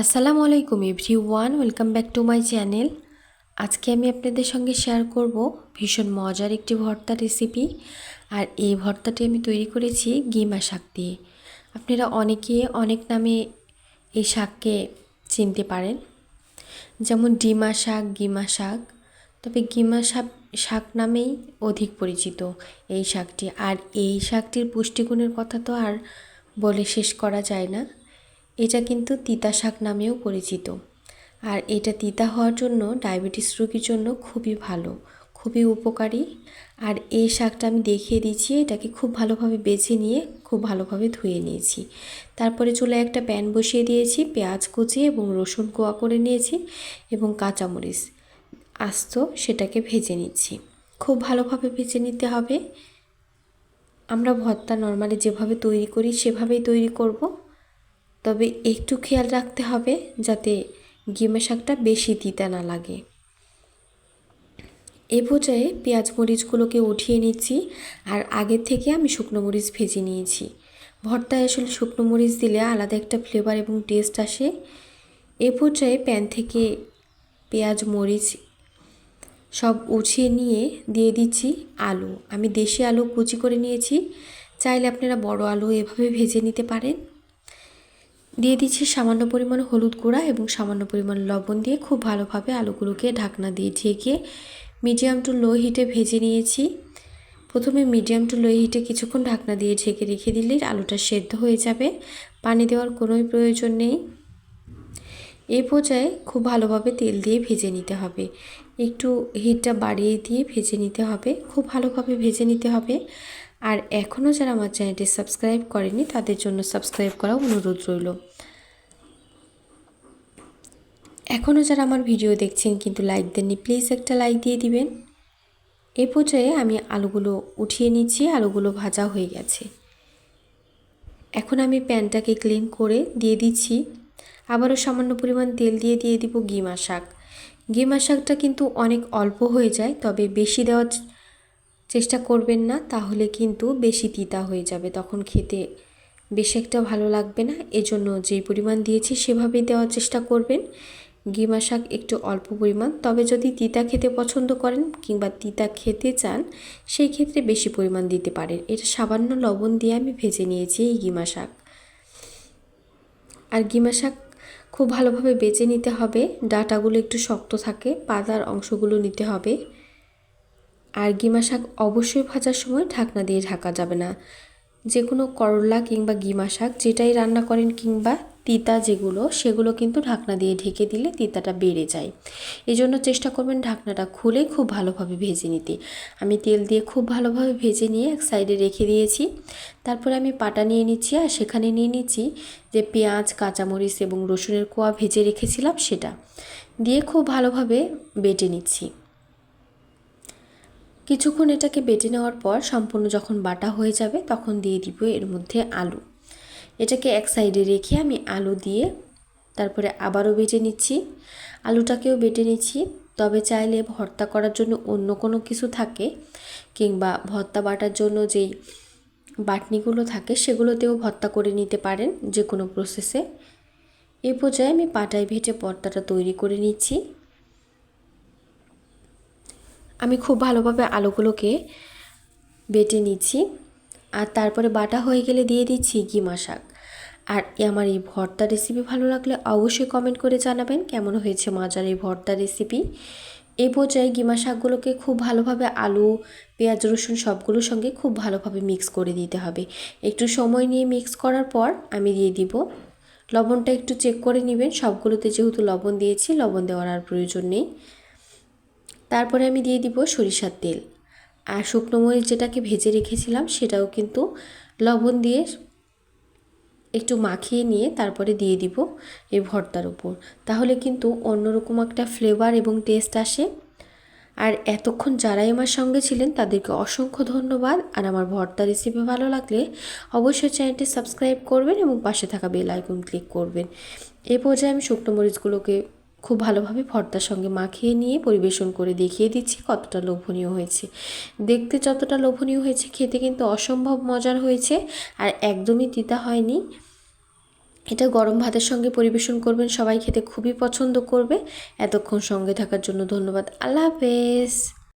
আসসালামু আলাইকুম everyone welcome back to my channel. আজকে আমি আপনাদের সঙ্গে শেয়ার করব ভীষণ মজার একটি ভর্তা রেসিপি। আর এই ভর্তাটি আমি তৈরি করেছি গিমা শাক দিয়ে। আপনারা অনেকে অনেক নামে এই শাককে চিনতে পারেন। যেমন ডিমা শাক, গিমা শাক। তবে গিমা শাক শাক নামেই অধিক পরিচিত এই শাকটি। আর এই শাকটির পুষ্টিগুণের কথা তো আর বলে শেষ করা যায় না। এটা কিন্তু তিতা শাক নামেও পরিচিত। আর এটা তিতা হওয়ার জন্য ডায়াবেটিস রোগীর জন্য খুবই ভালো, খুবই উপকারী। আর এই শাকটা আমি দেখিয়ে দিচ্ছি, এটাকে খুব ভালোভাবে বেছে নিয়ে খুব ভালোভাবে ধুয়ে নিয়েছি। তারপরে চুলে একটা প্যান বসিয়ে দিয়েছি, পেঁয়াজ কুচি এবং রসুন কোয়া করে নিয়েছি এবং কাঁচামরিচ আস্ত সেটাকে ভেজে নিচ্ছি। খুব ভালোভাবে ভেজে নিতে হবে। আমরা ভর্তা নর্মালি যেভাবে তৈরি করি সেভাবেই তৈরি করব। তবে একটু খেয়াল রাখতে হবে যাতে গিমে শাকটা বেশি তিতা না লাগে। এ পর্যায়ে পেঁয়াজ মরিচগুলোকে উঠিয়ে নিচ্ছি আর আগের থেকে আমি শুকনো মরিচ ভেজে নিয়েছি। ভর্তায় আসলে শুকনো মরিচ দিলে আলাদা একটা ফ্লেভার এবং টেস্ট আসে। এ পর্যায়ে প্যান থেকে পেঁয়াজ মরিচ সব উঠিয়ে নিয়ে দিয়ে দিচ্ছি আলু। আমি দেশি আলু কুচি করে নিয়েছি। চাইলে আপনারা বড় আলু এভাবে ভেজে নিতে পারেন। দিয়ে দিচ্ছি সামান্য পরিমাণ হলুদ গুঁড়া এবং সামান্য পরিমাণ লবণ দিয়ে খুব ভালোভাবে আলুগুলোকে ঢাকনা দিয়ে ঢেকে মিডিয়াম টু লো হিটে ভেজে নিয়েছি। প্রথমে মিডিয়াম টু লো হিটে কিছুক্ষণ ঢাকনা দিয়ে ঢেকে রেখে দিলেই আলুটা সেদ্ধ হয়ে যাবে। পানি দেওয়ার কোনোই প্রয়োজন নেই। এই পর্যায়ে খুব ভালোভাবে তেল দিয়ে ভেজে নিতে হবে। একটু হিটটা বাড়িয়ে দিয়ে ভেজে নিতে হবে। খুব ভালোভাবে ভেজে নিতে হবে। আর এখনও যারা আমার চ্যানেলটি সাবস্ক্রাইব করেনি তাদের জন্য সাবস্ক্রাইব করা অনুরোধ রইল। এখনও যারা আমার ভিডিও দেখছেন, কিন্তু লাইক দেননি, প্লিজ একটা লাইক দিয়ে দিবেন। এ পর্যায়ে আমি আলুগুলো উঠিয়ে নিচ্ছি, আলুগুলো ভাজা হয়ে গেছে। এখন আমি প্যানটাকে ক্লিন করে দিয়ে দিচ্ছি। আবারও সামান্য পরিমাণ তেল দিয়ে দিয়ে দিব গিমা শাক গিমা শাকটা কিন্তু অনেক অল্প হয়ে যায়, তবে বেশি দেওয়ার চেষ্টা করবেন না, তাহলে কিন্তু বেশি তিতা হয়ে যাবে। তখন খেতে বেশি একটা ভালো লাগবে না। এজন্য যেই পরিমাণ দিয়েছি সেভাবেই দেওয়ার চেষ্টা করবেন। গিমা শাক একটু অল্প পরিমাণ। তবে যদি তিতা খেতে পছন্দ করেন কিংবা তিতা খেতে চান, সেই ক্ষেত্রে বেশি পরিমাণ দিতে পারেন। এটা সামান্য লবণ দিয়ে আমি ভেজে নিয়েছি এই গিমা শাক। আর গিমা শাক খুব ভালোভাবে বেজে নিতে হবে। ডাটাগুলো একটু শক্ত থাকে, পাতার অংশগুলো নিতে হবে। আর গিমা শাক অবশ্যই ভাজার সময় ঢাকনা দিয়ে ঢাকা যাবে না। যে কোনো করলা কিংবা গিমা শাক যেটাই রান্না করেন কিংবা তিতা যেগুলো, সেগুলো কিন্তু ঢাকনা দিয়ে ঢেকে দিলে তিতাটা বেড়ে যায়। এই জন্য চেষ্টা করবেন ঢাকনাটা খুলে খুব ভালোভাবে ভেজে নিতে। আমি তেল দিয়ে খুব ভালোভাবে ভেজে নিয়ে এক সাইডে রেখে দিয়েছি। তারপরে আমি পাটা নিয়ে নিচ্ছি আর সেখানে নিয়ে নিচ্ছি যে পেঁয়াজ, কাঁচামরিচ এবং রসুনের কোয়া ভেজে রেখেছিলাম সেটা। দিয়ে খুব ভালোভাবে বেটে নিচ্ছি। কিছুক্ষণ এটাকে বেটে নেওয়ার পর সম্পূর্ণ যখন বাটা হয়ে যাবে, তখন দিয়ে দিব এর মধ্যে আলু। এটাকে এক সাইডে রেখে আমি আলু দিয়ে তারপরে আবারও বেটে নিচ্ছি। আলুটাকেও বেটে নিচ্ছি। তবে চাইলে ভর্তা করার জন্য অন্য কোনো কিছু থাকে, কিংবা ভর্তা বাটার জন্য যেই বাটনিগুলো থাকে, সেগুলোতেও ভর্তা করে নিতে পারেন যে কোনো প্রসেসে এই পর্যায়ে আমি পাটায় ভেটে ভর্তাটা তৈরি করে নিচ্ছি। আমি খুব ভালোভাবে আলুগুলোকে বেটে নিচ্ছি। আর তারপরে বাটা হয়ে গেলে দিয়ে দিচ্ছি গিমা শাক আর আমার এই ভর্তা রেসিপি ভালো লাগলে অবশ্যই কমেন্ট করে জানাবেন কেমন হয়েছে মজার এই ভর্তা রেসিপি এই পর্যায়ে গিমা শাকগুলোকে খুব ভালোভাবে আলু, পেঁয়াজ, রসুন সবগুলোর সঙ্গে খুব ভালোভাবে মিক্স করে দিতে হবে। একটু সময় নিয়ে মিক্স করার পর আমি দিয়ে দিব। লবণটা একটু চেক করে নেবেন। সবগুলোতে যেহেতু লবণ দিয়েছি, লবণ দেওয়ার আর প্রয়োজন নেই। তারপরে আমি দিয়ে দিব সরিষার তেল। আর শুকনো মরিচ যেটাকে ভেজে রেখেছিলাম, সেটাও কিন্তু লবণ দিয়ে একটু মাখিয়ে নিয়ে তারপরে দিয়ে দিব এই ভর্তার উপর। তাহলে কিন্তু অন্যরকম একটা ফ্লেভার এবং টেস্ট আসে। আর এতক্ষণ যারাই আমার সঙ্গে ছিলেন, তাদেরকে অসংখ্য ধন্যবাদ। আর আমার ভর্তা রেসিপি ভালো লাগলে অবশ্যই চ্যানেলটি সাবস্ক্রাইব করবেন এবং পাশে থাকা বেল আইকন ক্লিক করবেন। এ পর্যায়ে আমি শুকনো মরিচগুলোকে খুব ভালোভাবে ভর্তার সঙ্গে মাখিয়ে নিয়ে পরিবেশন করে দেখিয়ে দিচ্ছি কতটা লোভনীয় হয়েছে। দেখতে যতটা লোভনীয় হয়েছে, খেতে কিন্তু অসম্ভব মজার হয়েছে আর একদমই তিতা হয়নি। এটা গরম ভাতের সঙ্গে পরিবেশন করবেন, সবাই খেতে খুবই পছন্দ করবে। এতক্ষণ সঙ্গে থাকার জন্য ধন্যবাদ। আল্লাহ হাফেজ।